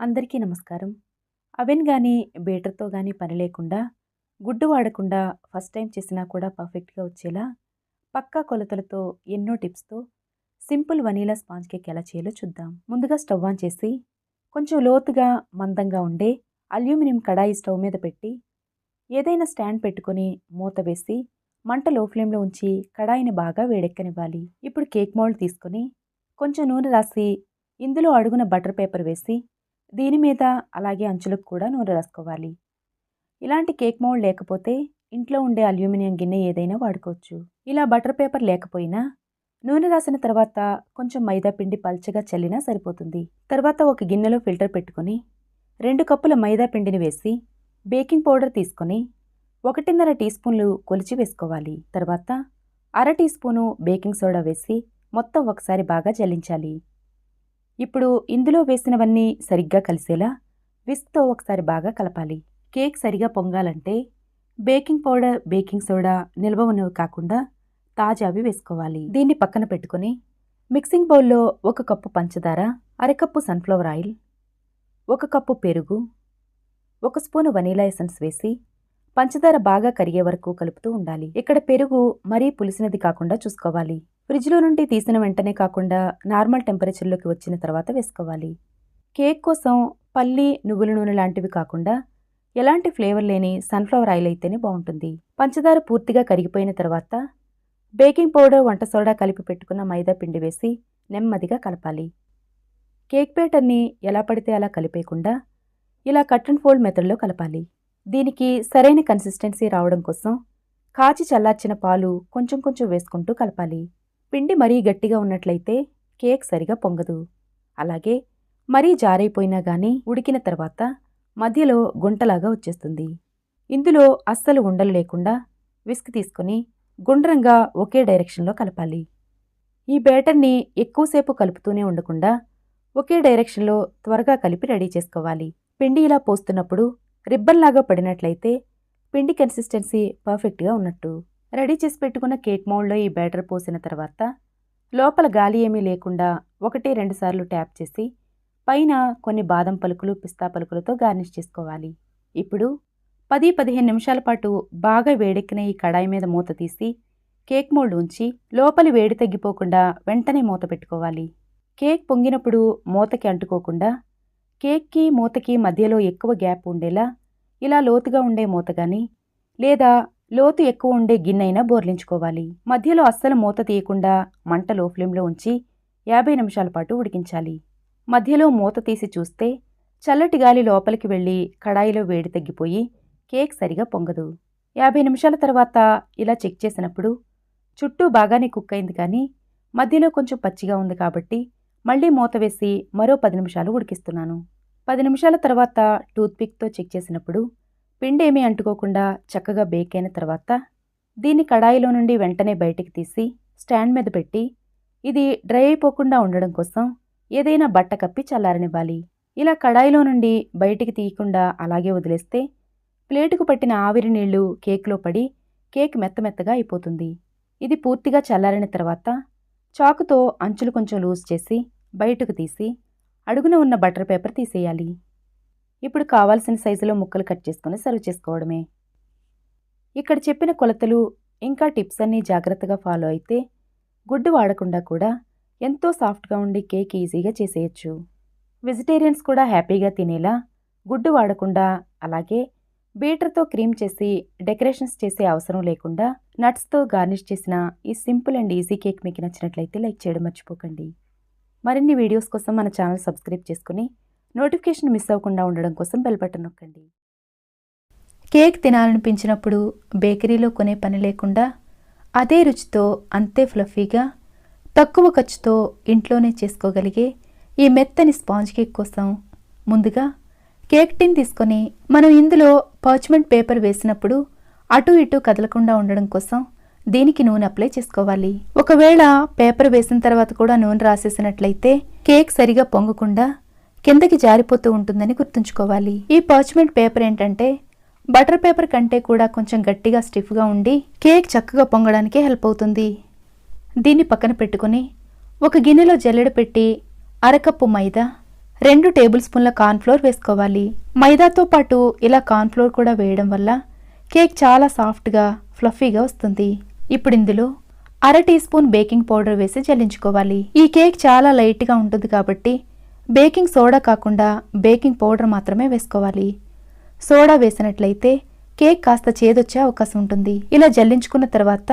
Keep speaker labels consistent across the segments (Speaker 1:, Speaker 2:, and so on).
Speaker 1: అందరికీ నమస్కారం. అవెన్ కానీ బేటర్తో కానీ పని లేకుండా గుడ్డు వాడకుండా ఫస్ట్ టైం చేసినా కూడా పర్ఫెక్ట్గా వచ్చేలా పక్కా కొలతలతో ఎన్నో టిప్స్తో సింపుల్ వనీలా స్పాంజ్ కేక్ ఎలా చేయాలో చూద్దాం. ముందుగా స్టవ్ ఆన్ చేసి కొంచెం లోతుగా మందంగా ఉండే అల్యూమినియం కడాయి స్టవ్ మీద పెట్టి ఏదైనా స్టాండ్ పెట్టుకొని మూత వేసి మంట లో ఫ్లేమ్లో ఉంచి కడాయిని బాగా వేడెక్కనివ్వాలి. ఇప్పుడు కేక్ మౌల్డ్ తీసుకొని కొంచెం నూనె రాసి ఇందులో అడుగున బటర్ పేపర్ వేసి దీని మీద అలాగే అంచులకు కూడా నూనె రాసుకోవాలి. ఇలాంటి కేక్ మౌల్డ్ లేకపోతే ఇంట్లో ఉండే అల్యూమినియం గిన్నె ఏదైనా వాడుకోవచ్చు. ఇలా బటర్ పేపర్ లేకపోయినా నూనె రాసిన తర్వాత కొంచెం మైదా పిండి పల్చగా చల్లినా సరిపోతుంది. తర్వాత ఒక గిన్నెలో ఫిల్టర్ పెట్టుకొని రెండు కప్పుల మైదా పిండిని వేసి బేకింగ్ పౌడర్ తీసుకొని ఒకటిన్నర టీ స్పూన్లు కొలిచి వేసుకోవాలి. తర్వాత అర టీ స్పూను బేకింగ్ సోడా వేసి మొత్తం ఒకసారి బాగా జల్లించాలి ఇప్పుడు ఇందులో వేసినవన్నీ సరిగ్గా కలిసేలా విస్క్తో ఒకసారి బాగా కలపాలి. కేక్ సరిగా పొంగాలంటే బేకింగ్ పౌడర్ బేకింగ్ సోడా నిల్వ ఉన్నవి కాకుండా తాజావి వేసుకోవాలి. దీన్ని పక్కన పెట్టుకొని మిక్సింగ్ బౌల్లో ఒక కప్పు పంచదార అరకప్పు సన్ఫ్లవర్ ఆయిల్ ఒక కప్పు పెరుగు ఒక స్పూను వనీలా ఎసెన్స్ వేసి పంచదార బాగా కరిగే వరకు కలుపుతూ ఉండాలి. ఇక్కడ పెరుగు మరీ పులిసినది కాకుండా చూసుకోవాలి. ఫ్రిడ్జ్లో నుండి తీసిన వెంటనే కాకుండా నార్మల్ టెంపరేచర్లోకి వచ్చిన తర్వాత వేసుకోవాలి. కేక్ కోసం పల్లి నువ్వుల నూనె లాంటివి కాకుండా ఎలాంటి ఫ్లేవర్ లేని సన్ఫ్లవర్ ఆయిల్ అయితేనే బాగుంటుంది. పంచదార పూర్తిగా కరిగిపోయిన తర్వాత బేకింగ్ పౌడర్ వంట సోడా కలిపి పెట్టుకున్న మైదా పిండి వేసి నెమ్మదిగా కలపాలి. కేక్ బ్యాటర్ని ఎలా పడితే అలా కలిపేయకుండా ఇలా కట్ అండ్ ఫోల్డ్ మెథడ్లో కలపాలి. దీనికి సరైన కన్సిస్టెన్సీ రావడం కోసం కాచి చల్లార్చిన పాలు కొంచెం కొంచెం వేసుకుంటూ కలపాలి. పిండి మరీ గట్టిగా ఉన్నట్లయితే కేక్ సరిగా పొంగదు. అలాగే మరీ జారైపోయినా గానీ ఉడికిన తర్వాత మధ్యలో గుంటలాగా వచ్చేస్తుంది. ఇందులో అస్సలు ఉండలు లేకుండా విస్క్ తీసుకొని గుండ్రంగా ఒకే డైరెక్షన్లో కలపాలి. ఈ బ్యాటర్ని ఎక్కువసేపు కలుపుతూనే ఉండకుండా ఒకే డైరెక్షన్లో త్వరగా కలిపి రెడీ చేసుకోవాలి. పిండి ఇలా పోస్తున్నప్పుడు రిబ్బన్లాగా పడినట్లయితే పిండి కన్సిస్టెన్సీ పర్ఫెక్ట్గా ఉన్నట్టు. రెడీ చేసి పెట్టుకున్న కేక్ మౌల్డ్లో ఈ బ్యాటర్ పోసిన తర్వాత లోపల గాలి ఏమీ లేకుండా ఒకటి రెండుసార్లు ట్యాప్ చేసి పైన కొన్ని బాదం పలుకులు పిస్తా పలుకులతో గార్నిష్ చేసుకోవాలి. ఇప్పుడు పది పదిహేను నిమిషాల పాటు బాగా వేడెక్కిన ఈ కడాయి మీద మూత తీసి కేక్ మోల్డ్ ఉంచి లోపలి వేడి తగ్గిపోకుండా వెంటనే మూత పెట్టుకోవాలి. కేక్ పొంగినప్పుడు మూతకి అంటుకోకుండా కేక్కి మూతకి మధ్యలో ఎక్కువ గ్యాప్ ఉండేలా ఇలా లోతుగా ఉండే మూత కానీ లేదా లోతు ఎక్కువ ఉండే గిన్నెైనా బోర్లించుకోవాలి. మధ్యలో అస్సలు మూత తీయకుండా మంట లో ఫ్లేమ్లో ఉంచి యాభై నిమిషాల పాటు ఉడికించాలి. మధ్యలో మూత తీసి చూస్తే చల్లటి గాలి లోపలికి వెళ్ళి కడాయిలో వేడి తగ్గిపోయి కేక్ సరిగా పొంగదు. యాభై నిమిషాల తర్వాత ఇలా చెక్ చేసినప్పుడు చుట్టూ బాగానే కుక్ అయింది కానీ మధ్యలో కొంచెం పచ్చిగా ఉంది కాబట్టి మళ్ళీ మూత వేసి మరో పది నిమిషాలు ఉడికిస్తున్నాను. పది నిమిషాల తర్వాత టూత్పిక్తో చెక్ చేసినప్పుడు పిండి ఏమీ అంటుకోకుండా చక్కగా బేక్ అయిన తర్వాత దీన్ని కడాయిలో నుండి వెంటనే బయటికి తీసి స్టాండ్ మీద పెట్టి ఇది డ్రై అయిపోకుండా ఉండడం కోసం ఏదైనా బట్ట కప్పి చల్లారనివ్వాలి. ఇలా కడాయిలో నుండి బయటికి తీయకుండా అలాగే వదిలేస్తే ప్లేటుకు పట్టిన ఆవిరి నీళ్ళు కేక్లో పడి కేక్ మెత్తమెత్తగా అయిపోతుంది. ఇది పూర్తిగా చల్లారిన తర్వాత చాకుతో అంచులు కొంచెం లూజ్ చేసి బయటకు తీసి అడుగున ఉన్న బటర్ పేపర్ తీసేయాలి. ఇప్పుడు కావాల్సిన సైజులో ముక్కలు కట్ చేసుకుని సర్వ్ చేసుకోవడమే. ఇక్కడ చెప్పిన కొలతలు ఇంకా టిప్స్ అన్నీ జాగ్రత్తగా ఫాలో అయితే గుడ్డు వాడకుండా కూడా ఎంతో సాఫ్ట్గా ఉండి కేక్ ఈజీగా చేసేయచ్చు. వెజిటేరియన్స్ కూడా హ్యాపీగా తినేలా గుడ్డు వాడకుండా అలాగే బీటర్తో క్రీమ్ చేసి డెకరేషన్స్ చేసే అవసరం లేకుండా నట్స్తో గార్నిష్ చేసిన ఈ సింపుల్ అండ్ ఈజీ కేక్ మీకు నచ్చినట్లయితే లైక్ చేయడం మర్చిపోకండి. మరిన్ని వీడియోస్ కోసం మన ఛానల్ సబ్స్క్రైబ్ చేసుకుని నోటిఫికేషన్ మిస్ అవ్వకుండా ఉండడం కోసం బెల్ బటన్ నొక్కండి. కేక్ తినాలనిపించినప్పుడు బేకరీలో కొనే పని లేకుండా అదే రుచితో అంతే ఫ్లఫీగా తక్కువ ఖర్చుతో ఇంట్లోనే చేసుకోగలిగే ఈ మెత్తని స్పాంజ్ కేక్ కోసం ముందుగా కేక్ టిన్ తీసుకొని మనం ఇందులో పర్చ్మెంట్ పేపర్ వేసినప్పుడు అటు ఇటు కదలకుండా ఉండడం కోసం దీనికి నూనె అప్లై చేసుకోవాలి. ఒకవేళ పేపర్ వేసిన తర్వాత కూడా నూనె రాసేసినట్లయితే కేక్ సరిగా పొంగకుండా కిందకి జారిపోతూ ఉంటుందని గుర్తుంచుకోవాలి. ఈ పర్చ్మెంట్ పేపర్ ఏంటంటే బటర్ పేపర్ కంటే కూడా కొంచెం గట్టిగా స్టిఫ్గా ఉండి కేక్ చక్కగా పొంగడానికి హెల్ప్ అవుతుంది. దీన్ని పక్కన పెట్టుకుని ఒక గిన్నెలో జల్లెడ పెట్టి అరకప్పు మైదా రెండు టేబుల్ స్పూన్ల కార్న్ఫ్లోర్ వేసుకోవాలి. మైదాతో పాటు ఇలా కార్న్ఫ్లోర్ కూడా వేయడం వల్ల కేక్ చాలా సాఫ్ట్గా ఫ్లఫీగా వస్తుంది. ఇప్పుడు ఇందులో అర టీ స్పూన్ బేకింగ్ పౌడర్ వేసి జల్లించుకోవాలి. ఈ కేక్ చాలా లైట్గా ఉంటుంది కాబట్టి బేకింగ్ సోడా కాకుండా బేకింగ్ పౌడర్ మాత్రమే వేసుకోవాలి. సోడా వేసినట్లయితే కేక్ కాస్త చేదొచ్చే అవకాశం ఉంటుంది. ఇలా జల్లించుకున్న తర్వాత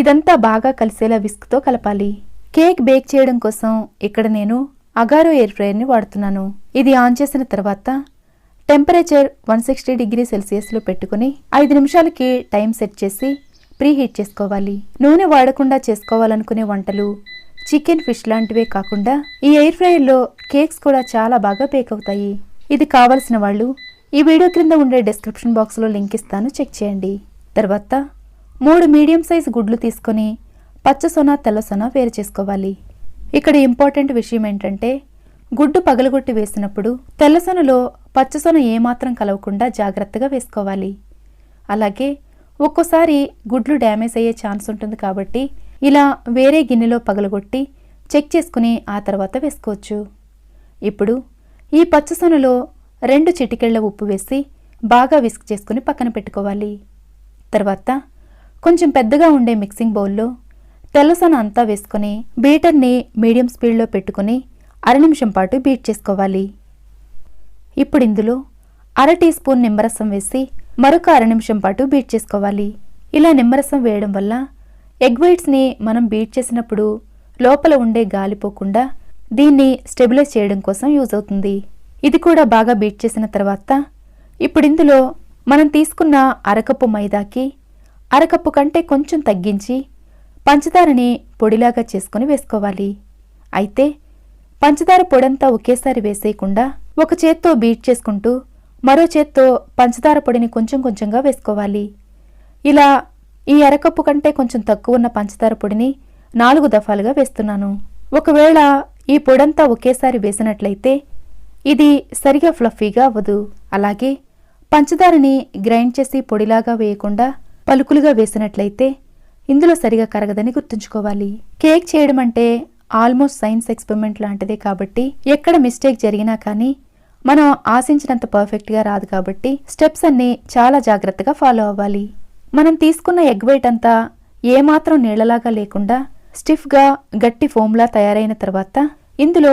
Speaker 1: ఇదంతా బాగా కలిసేలా విస్క్తో కలపాలి. కేక్ బేక్ చేయడం కోసం ఇక్కడ నేను అగారో ఎయిర్ ఫ్రైయర్ని వాడుతున్నాను. ఇది ఆన్ చేసిన తర్వాత టెంపరేచర్ వన్ సిక్స్టీ డిగ్రీ సెల్సియస్లో పెట్టుకుని ఐదు నిమిషాలకి టైం సెట్ చేసి ప్రీ హీట్ చేసుకోవాలి. నూనె వాడకుండా చేసుకోవాలనుకునే వంటలు చికెన్ ఫిష్ లాంటివే కాకుండా ఈ ఎయిర్ ఫ్రైయర్లో కేక్స్ కూడా చాలా బాగా బేక్ అవుతాయి. ఇది కావలసిన వాళ్ళు ఈ వీడియో క్రింద ఉండే డిస్క్రిప్షన్ బాక్స్లో లింక్ ఇస్తాను చెక్ చేయండి. తర్వాత మూడు మీడియం సైజ్ గుడ్లు తీసుకొని పచ్చ సొన తెల్ల సొన వేరు చేసుకోవాలి. ఇక్కడ ఇంపార్టెంట్ విషయం ఏంటంటే గుడ్డు పగలగొట్టి వేసినప్పుడు తెల్లసొనలో పచ్చసొన ఏమాత్రం కలవకుండా జాగ్రత్తగా వేసుకోవాలి. అలాగే ఒక్కోసారి గుడ్లు డ్యామేజ్ అయ్యే ఛాన్స్ ఉంటుంది కాబట్టి ఇలా వేరే గిన్నెలో పగలగొట్టి చెక్ చేసుకుని ఆ తర్వాత వేసుకోవచ్చు. ఇప్పుడు ఈ పచ్చసొనలో రెండు చిటికెళ్ళ ఉప్పు వేసి బాగా విస్క్ చేసుకుని పక్కన పెట్టుకోవాలి. తర్వాత కొంచెం పెద్దగా ఉండే మిక్సింగ్ బౌల్లో తెల్లసొన అంతా వేసుకొని బీటర్ని మీడియం స్పీడ్లో పెట్టుకుని అర నిమిషం పాటు బీట్ చేసుకోవాలి. ఇప్పుడు ఇందులో అర టీ స్పూన్ నిమ్మరసం వేసి మరొక అర నిమిషం పాటు బీట్ చేసుకోవాలి. ఇలా నిమ్మరసం వేయడం వల్ల ఎగ్ వైట్స్ని మనం బీట్ చేసినప్పుడు లోపల ఉండే గాలిపోకుండా దీన్ని స్టెబిలైజ్ చేయడం కోసం యూజ్ అవుతుంది. ఇది కూడా బాగా బీట్ చేసిన తర్వాత ఇప్పుడు ఇందులో మనం తీసుకున్న అరకప్పు మైదాకి అరకప్పు కంటే కొంచెం తగ్గించి పంచదారని పొడిలాగా చేసుకొని వేసుకోవాలి. అయితే పంచదార పొడంతా ఒకేసారి వేసేయకుండా ఒక చేత్తో బీట్ చేసుకుంటూ మరో చేత్తో పంచదార పొడిని కొంచెం కొంచెంగా వేసుకోవాలి. ఇలా ఈ అరకప్పు కంటే కొంచెం తక్కువ ఉన్న పంచదార పొడిని నాలుగు దఫాలుగా వేస్తున్నాను. ఒకవేళ ఈ పొడంతా ఒకేసారి వేసినట్లయితే ఇది సరిగా ఫ్లఫీగా అవ్వదు. అలాగే పంచదారని గ్రైండ్ చేసి పొడిలాగా వేయకుండా పలుకులుగా వేసినట్లయితే ఇందులో సరిగా కరగదని గుర్తుంచుకోవాలి. కేక్ చేయడం అంటే ఆల్మోస్ట్ సైన్స్ ఎక్స్పెరిమెంట్ లాంటిదే కాబట్టి ఎక్కడ మిస్టేక్ జరిగినా కానీ మనం ఆశించినంత పర్ఫెక్ట్గా రాదు కాబట్టి స్టెప్స్ అన్నీ చాలా జాగ్రత్తగా ఫాలో అవ్వాలి. మనం తీసుకున్న ఎగ్ వైట్ అంతా ఏమాత్రం నీళ్ళలాగా లేకుండా స్టిఫ్గా గట్టి ఫోమ్లా తయారైన తర్వాత ఇందులో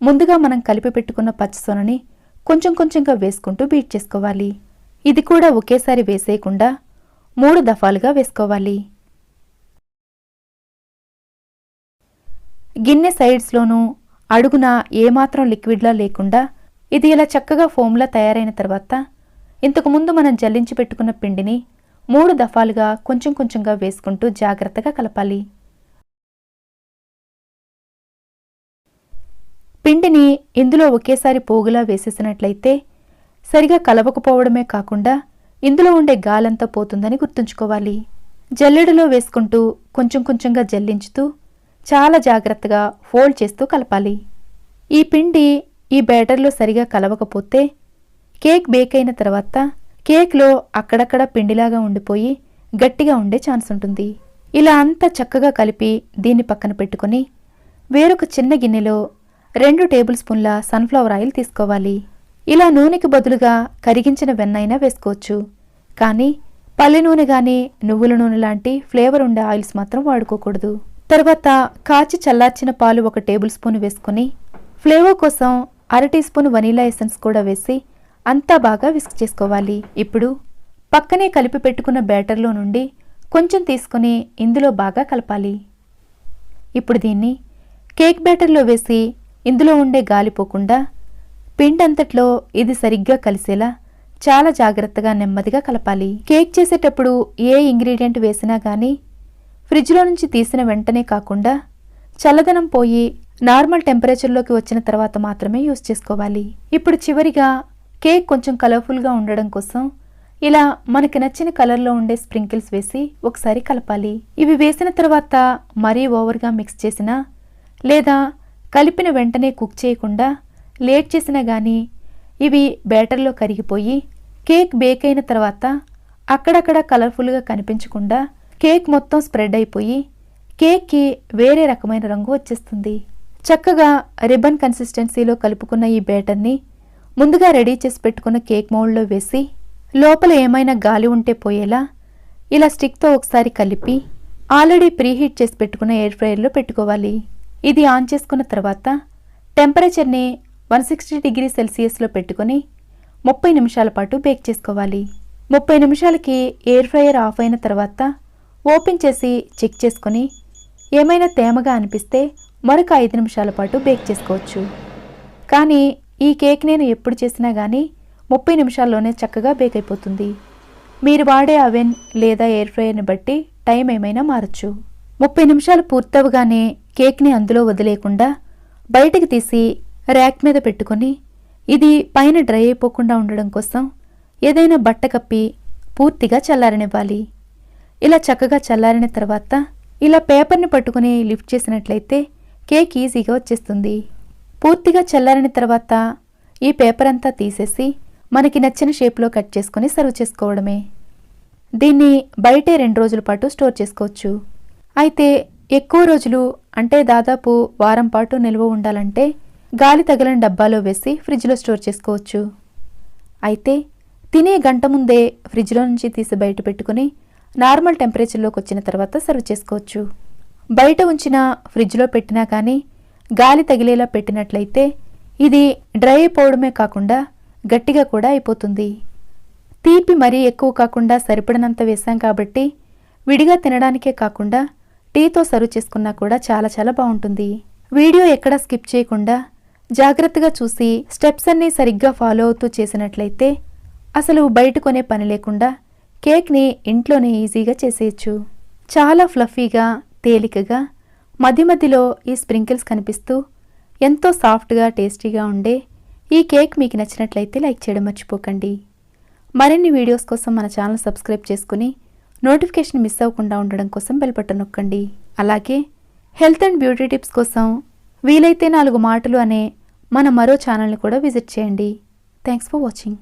Speaker 1: ముందుగా మనం కలిపి పెట్టుకున్న పచ్చసొనని కొంచెం కొంచెంగా వేసుకుంటూ బీట్ చేసుకోవాలి. ఇది కూడా ఒకేసారి వేసేయకుండా మూడు దఫాలుగా వేసుకోవాలి. గిన్నె సైడ్స్లోనూ అడుగున ఏమాత్రం లిక్విడ్లా లేకుండా ఇది ఇలా చక్కగా ఫోమ్లా తయారైన తర్వాత ఇంతకుముందు మనం జల్లించి పెట్టుకున్న పిండిని మూడు దఫాలుగా కొంచెం కొంచెంగా వేసుకుంటూ జాగ్రత్తగా కలపాలి. పిండిని ఇందులో ఒకేసారి పోగులా వేసేసినట్లయితే సరిగా కలవకపోవడమే కాకుండా ఇందులో ఉండే గాలంతా పోతుందని గుర్తుంచుకోవాలి. జల్లెడలో వేసుకుంటూ కొంచెం కొంచెంగా జల్లించుతూ చాలా జాగ్రత్తగా ఫోల్డ్ చేస్తూ కలపాలి. ఈ పిండి ఈ బ్యాటర్లో సరిగా కలవకపోతే కేక్ బేక్ అయిన తర్వాత కేక్లో అక్కడక్కడ పిండిలాగా ఉండిపోయి గట్టిగా ఉండే ఛాన్స్ ఉంటుంది. ఇలా అంతా చక్కగా కలిపి దీన్ని పక్కన పెట్టుకుని వేరొక చిన్న గిన్నెలో రెండు టేబుల్ స్పూన్ల సన్ఫ్లవర్ ఆయిల్ తీసుకోవాలి. ఇలా నూనెకి బదులుగా కరిగించిన వెన్నైనా వేసుకోవచ్చు. కానీ పల్లె నూనె కానీ నువ్వుల నూనె లాంటి ఫ్లేవర్ ఉండే ఆయిల్స్ మాత్రం వాడుకోకూడదు. తర్వాత కాచి చల్లార్చిన పాలు ఒక టేబుల్ స్పూన్ వేసుకుని ఫ్లేవర్ కోసం అర టీ స్పూన్ వనీలా ఎసెన్స్ కూడా వేసి అంతా బాగా విస్క్ చేసుకోవాలి. ఇప్పుడు పక్కనే కలిపి పెట్టుకున్న బ్యాటర్లో నుండి కొంచెం తీసుకొని ఇందులో బాగా కలపాలి. ఇప్పుడు దీన్ని కేక్ బ్యాటర్లో వేసి ఇందులో ఉండే గాలిపోకుండా పిండి పిండంతట్లో ఇది సరిగ్గా కలిసేలా చాలా జాగ్రత్తగా నెమ్మదిగా కలపాలి. కేక్ చేసేటప్పుడు ఏ ఇంగ్రీడియంట్ వేసినా కానీ ఫ్రిడ్జ్లో నుంచి తీసిన వెంటనే కాకుండా చల్లదనం పోయి నార్మల్ టెంపరేచర్లోకి వచ్చిన తర్వాత మాత్రమే యూస్ చేసుకోవాలి. ఇప్పుడు చివరిగా కేక్ కొంచెం కలర్ఫుల్గా ఉండడం కోసం ఇలా మనకి నచ్చిన కలర్లో ఉండే స్ప్రింకిల్స్ వేసి ఒకసారి కలపాలి. ఇవి వేసిన తర్వాత మరీ ఓవర్గా మిక్స్ చేసినా లేదా కలిపిన వెంటనే కుక్ చేయకుండా లేట్ చేసినా కానీ ఇవి బ్యాటర్లో కరిగిపోయి కేక్ బేక్ అయిన తర్వాత అక్కడక్కడ కలర్ఫుల్గా కనిపించకుండా కేక్ మొత్తం స్ప్రెడ్ అయిపోయి కేక్కి వేరే రకమైన రంగు వచ్చేస్తుంది. చక్కగా రిబన్ కన్సిస్టెన్సీలో కలుపుకున్న ఈ బ్యాటర్ని ముందుగా రెడీ చేసి పెట్టుకున్న కేక్ మౌల్డ్లో వేసి లోపల ఏమైనా గాలి ఉంటే పోయేలా ఇలా స్టిక్తో ఒకసారి కలిపి ఆల్రెడీ ప్రీహీట్ చేసి పెట్టుకున్న ఎయిర్ ఫ్రైయర్లో పెట్టుకోవాలి. ఇది ఆన్ చేసుకున్న తర్వాత టెంపరేచర్ని వన్ సిక్స్టీ డిగ్రీ సెల్సియస్లో పెట్టుకొని ముప్పై నిమిషాల పాటు బేక్ చేసుకోవాలి. ముప్పై నిమిషాలకి ఎయిర్ ఫ్రైయర్ ఆఫ్ అయిన తర్వాత ఓపెన్ చేసి చెక్ చేసుకొని ఏమైనా తేమగా అనిపిస్తే మరొక ఐదు నిమిషాల పాటు బేక్ చేసుకోవచ్చు. కానీ ఈ కేక్ నేను ఎప్పుడు చేసినా కానీ ముప్పై నిమిషాల్లోనే చక్కగా బేక్ అయిపోతుంది. మీరు వాడే అవెన్ లేదా ఎయిర్ ఫ్రైయర్ని బట్టి టైం ఏమైనా మారచ్చు. ముప్పై నిమిషాలు పూర్తవగానే కేక్ని అందులో వదిలేకుండా బయటికి తీసి ర్యాక్ మీద పెట్టుకొని ఇది పైన డ్రై అయిపోకుండా ఉండడం కోసం ఏదైనా బట్ట కప్పి పూర్తిగా చల్లారనివ్వాలి. ఇలా చక్కగా చల్లారిన తర్వాత ఇలా పేపర్ని పట్టుకుని లిఫ్ట్ చేసినట్లయితే కేక్ ఈజీగా వచ్చేస్తుంది. పూర్తిగా చల్లారిన తర్వాత ఈ పేపర్ అంతా తీసేసి మనకి నచ్చిన షేప్లో కట్ చేసుకొని సర్వ్ చేసుకోవడమే. దీన్ని బయటే రెండు రోజుల పాటు స్టోర్ చేసుకోవచ్చు. అయితే ఎక్కువ రోజులు అంటే దాదాపు వారం పాటు నిల్వ ఉండాలంటే గాలి తగలని డబ్బాలో వేసి ఫ్రిడ్జ్లో స్టోర్ చేసుకోవచ్చు. అయితే తినే గంట ముందే ఫ్రిడ్జ్లో నుంచి తీసి బయట పెట్టుకుని నార్మల్ టెంపరేచర్లోకి వచ్చిన తర్వాత సర్వ్ చేసుకోవచ్చు. బయట ఉంచిన ఫ్రిడ్జ్లో పెట్టినా కానీ గాలి తగిలేలా పెట్టినట్లయితే ఇది డ్రై అయిపోవడమే కాకుండా గట్టిగా కూడా అయిపోతుంది. తీపి మరీ ఎక్కువ కాకుండా సరిపడినంత వేసాం కాబట్టి విడిగా తినడానికే కాకుండా టీతో సర్వ్ చేసుకున్నా కూడా చాలా చాలా బాగుంటుంది. వీడియో ఎక్కడా స్కిప్ చేయకుండా జాగ్రత్తగా చూసి స్టెప్స్ అన్నీ సరిగ్గా ఫాలో అవుతూ చేసినట్లయితే అసలు బయట కొనే పని లేకుండా కేక్ని ఇంట్లోనే ఈజీగా చేసేయచ్చు. చాలా ఫ్లఫీగా తేలికగా మధ్య మధ్యలో ఈ స్ప్రింకిల్స్ కనిపిస్తూ ఎంతో సాఫ్ట్గా టేస్టీగా ఉండే ఈ కేక్ మీకు నచ్చినట్లయితే లైక్ చేయడం మర్చిపోకండి. మరిన్ని వీడియోస్ కోసం మన ఛానల్ సబ్స్క్రైబ్ చేసుకుని నోటిఫికేషన్ మిస్ అవ్వకుండా ఉండడం కోసం బెల్ బటన్ నొక్కండి. అలాగే హెల్త్ అండ్ బ్యూటీ టిప్స్ కోసం వీలైతే నాలుగు మాటలు అనే మన మరో ఛానల్ని కూడా విజిట్ చేయండి. Thanks for watching.